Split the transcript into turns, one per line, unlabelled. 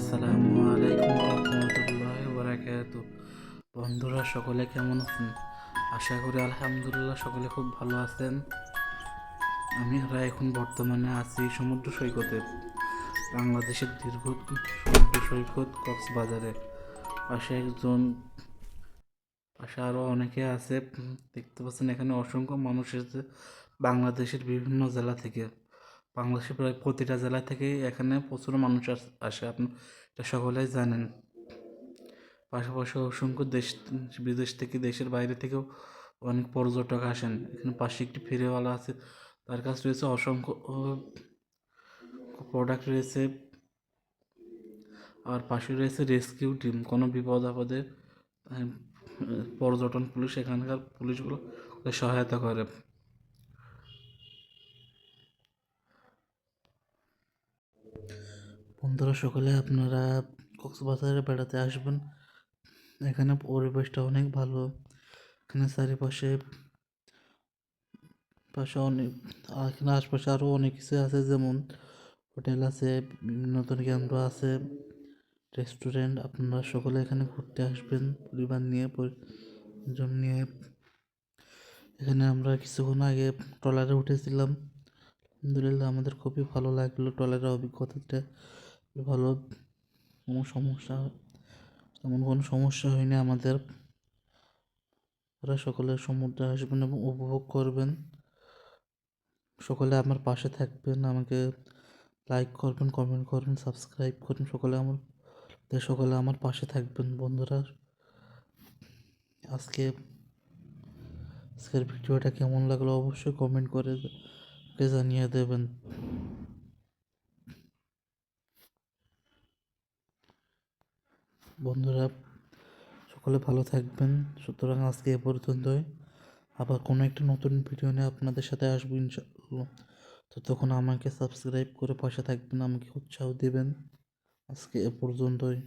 আসসালামু আলাইকুম রহমতুল্লাহ বারাকাতু বন্ধুরা, সকলে কেমন আছেন? আশা করি আলহামদুলিল্লাহ সকলে খুব ভালো আছেন। আমি এখন বর্তমানে আছি সমুদ্র সৈকতে, বাংলাদেশের দীর্ঘ সমুদ্র সৈকত কক্সবাজারে পাশে একজন, পাশে আরও অনেকে আছে, দেখতে পাচ্ছেন এখানে অসংখ্য মানুষ এসেছে বাংলাদেশের বিভিন্ন জেলা থেকে। বাংলাদেশের প্রায় প্রতিটা জেলা থেকেই এখানে প্রচুর মানুষ আসে আপনি সকলেই জানেন। পাশাপাশি অসংখ্য দেশ, বিদেশ থেকে, দেশের বাইরে থেকেও অনেক পর্যটক আসেন। এখানে পাশে একটি ফেরিওয়ালা আছে, তার কাছে রয়েছে অসংখ্য প্রোডাক্ট রয়েছে। আর পাশে রয়েছে রেস্কিউ টিম কোনো বিপদ আপদে পর্যটন পুলিশ, এখানকার পুলিশগুলো সহায়তা করে। বন্ধুরা, সকলে আপনারা কক্সবাজারে বেড়াতে আসবেন। এখানে পরিবেশটা অনেক ভালো। এখানে চারিপাশে, পাশে অনেক, এখানে আশপাশে আরও অনেক কিছু আছে, যেমন হোটেল আছে, নতুন কেন্দ্র আছে, রেস্টুরেন্ট। আপনারা সকলে এখানে ঘুরতে আসবেন, পরিবার নিয়ে, পরিজন নিয়ে। এখানে আমরা কিছুক্ষণ আগে ট্রলারে উঠেছিলাম। আলহামদুলিল্লাহ, আমাদের খুবই ভালো লাগল ট্রলারের অভিজ্ঞতাটা। ভালো কোনো সমস্যা তেমন কোনো সমস্যা হয়নি আমাদের। ওরা সকলে সমুদ্রে আসবেন এবং উপভোগ করবেন। সকলে আমার পাশে থাকবেন, আমাকে লাইক করবেন কমেন্ট করবেন সাবস্ক্রাইব করবেন, সকলে আমার সকলে আমার পাশে থাকবেন বন্ধুরা। আজকে, আজকের ভিডিওটা কেমন লাগল অবশ্যই কমেন্ট করে জানিয়ে দেবেন। বন্ধুরা, সকলে ভালো থাকবেন। সুতরাং আজকে এ পর্যন্তই। আবার কোনো একটা নতুন ভিডিও নিয়ে আপনাদের সাথে আসব ইনশাআল্লাহ। তো তখন আমাকে সাবস্ক্রাইব করে পাশে থাকবেন, আমাকে উৎসাহ দেবেন। আজকে এ পর্যন্তই।